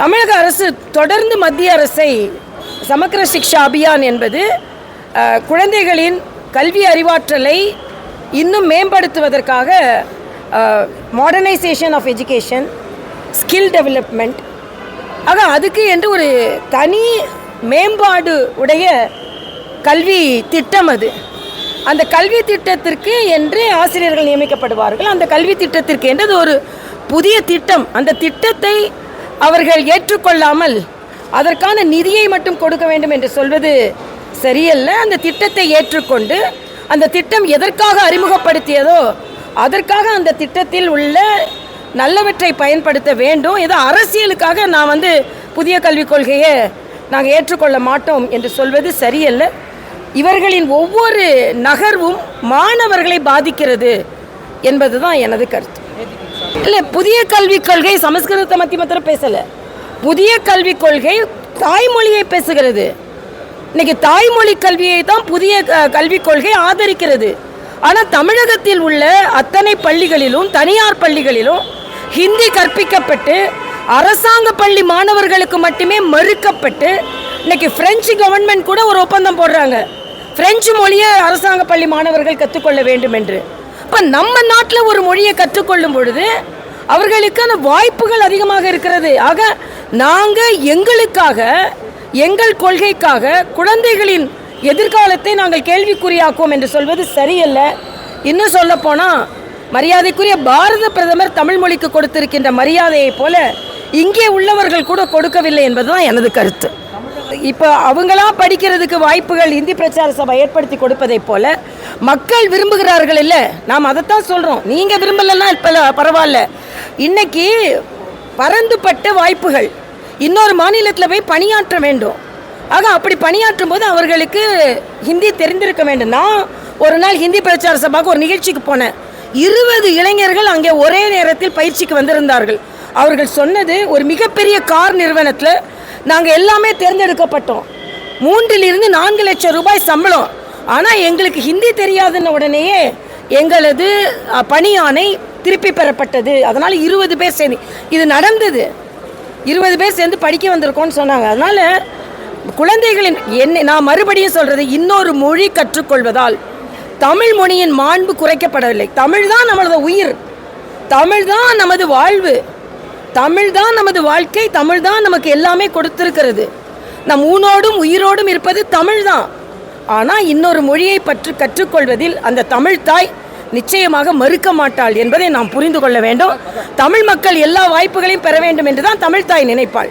தமிழக அரசு தொடர்ந்து மத்திய அரசை சமக்கர சிக்ஷா அபியான் என்பது குழந்தைகளின் கல்வி அறிவாற்றலை இன்னும் மேம்படுத்துவதற்காக modernisation of education skill development ஆக அதுக்கு என்று ஒரு தனி மேம்பாடு உடைய கல்வி திட்டம் அது. அந்த கல்வி திட்டத்திற்கு என்று ஆசிரியர்கள் நியமிக்கப்படுவார்கள். அந்த கல்வி திட்டத்திற்கு என்று அது ஒரு புதிய திட்டம். அந்த திட்டத்தை அவர்கள் ஏற்றுக்கொள்ளாமல் அதற்கான நிதியை மட்டும் கொடுக்க வேண்டும் என்று சொல்வது சரியல்ல. அந்த திட்டத்தை ஏற்றுக்கொண்டு அந்த திட்டம் எதற்காக அறிமுகப்படுத்தியதோ அதற்காக அந்த திட்டத்தில் உள்ள நல்லவற்றை பயன்படுத்த வேண்டும். ஏதோ அரசியலுக்காக நான் வந்து புதிய கல்விக் கொள்கையை நாங்கள் ஏற்றுக்கொள்ள மாட்டோம் என்று சொல்வது சரியல்ல. இவர்களின் ஒவ்வொரு நகர்வும் மாணவர்களை பாதிக்கிறது என்பதுதான் எனது கருத்து. இல்லை புதிய கல்விக் கொள்கை சமஸ்கிருதத்தை மத்தி மாத்திரம் பேசலை. புதிய கல்விக் கொள்கை தாய்மொழியை பேசுகிறது. இன்னைக்கு தாய்மொழி கல்வியை தான் புதிய கல்விக் கொள்கை ஆதரிக்கிறது. ஆனால் தமிழகத்தில் உள்ள அத்தனை பள்ளிகளிலும் தனியார் பள்ளிகளிலும் ஹிந்தி கற்பிக்கப்பட்டு அரசாங்க பள்ளி மாணவர்களுக்கு மட்டுமே மறுக்கப்பட்டு இன்னைக்கு பிரெஞ்சு கவர்மெண்ட் கூட ஒரு ஒப்பந்தம் போடுறாங்க. பிரெஞ்சு மொழியை அரசாங்க பள்ளி மாணவர்கள் கற்றுக்கொள்ள வேண்டும் என்று இப்போ நம்ம நாட்டில் ஒரு மொழியை கற்றுக்கொள்ளும் பொழுது அவர்களுக்கான வாய்ப்புகள் அதிகமாக இருக்கிறது. ஆக நாங்கள் எங்களுக்காக எங்கள் கொள்கைக்காக குழந்தைகளின் எதிர்காலத்தை நாங்கள் கேள்விக்குறியாக்குவோம் என்று சொல்வது சரியல்ல. இன்னும் சொல்ல போனால் மரியாதைக்குரிய பாரத பிரதமர் தமிழ் மொழிக்கு கொடுத்திருக்கின்ற மரியாதையைப் போல இங்கே உள்ளவர்கள் கூட கொடுக்கவில்லை என்பதுதான் எனது கருத்து. இப்போ அவங்களாம் படிக்கிறதுக்கு வாய்ப்புகள் இந்தி பிரச்சார சபை ஏற்படுத்தி கொடுப்பதைப் போல மக்கள் விரும்புகிறார்கள் இல்லை. நாம் அதைத்தான் சொல்கிறோம் நீங்கள் விரும்பலைன்னா இப்போ பரவாயில்ல இன்னைக்கு பரந்துபட்ட வாய்ப்புகள். இன்னொரு மாநிலத்தில் போய் பணியாற்ற வேண்டும். ஆக அப்படி பணியாற்றும் போது அவர்களுக்கு ஹிந்தி தெரிந்திருக்க வேண்டும். நான் ஒரு நாள் ஹிந்தி பிரச்சார சபாவுக்கு ஒரு நிகழ்ச்சிக்கு போனேன். இருபது இளைஞர்கள் அங்கே ஒரே நேரத்தில் பயிற்சிக்கு வந்திருந்தார்கள். அவர்கள் சொன்னது ஒரு மிகப்பெரிய கார் நிறுவனத்தில் நாங்கள் எல்லாமே தேர்ந்தெடுக்கப்பட்டோம். மூன்றிலிருந்து நான்கு லட்சம் ரூபாய் சம்பளம். ஆனால் எங்களுக்கு ஹிந்தி தெரியாதுன்ன உடனேயே எங்களது பணியானை திருப்பி பெறப்பட்டது. அதனால் இருபது பேர் சேர்ந்து இது நடந்தது. இருபது பேர் சேர்ந்து படிக்க வந்திருக்கோன்னு சொன்னாங்க. அதனால் குழந்தைகளின் என்ன நான் மறுபடியும் சொல்கிறது இன்னொரு மொழி கற்றுக்கொள்வதால் தமிழ் மொழியின் மாண்பு குறைக்கப்படவில்லை. தமிழ் தான் நம்மளது உயிர். தமிழ் தான் நமது வாழ்வு. தமிழ் தான் நமது வாழ்க்கை தமிழ் தான் நமக்கு எல்லாமே கொடுத்திருக்கிறது. நம் ஊனோடும் உயிரோடும் இருப்பது தமிழ் தான் ஆனால் இன்னொரு மொழியை பற்றி கற்றுக்கொள்வதில் அந்த தமிழ் தாய் நிச்சயமாக மறுக்க மாட்டாள் என்பதை நாம் புரிந்து கொள்ள வேண்டும். தமிழ் மக்கள் எல்லா வாய்ப்புகளையும் பெற வேண்டும் என்று தான் தமிழ் தாய் நினைப்பாள்.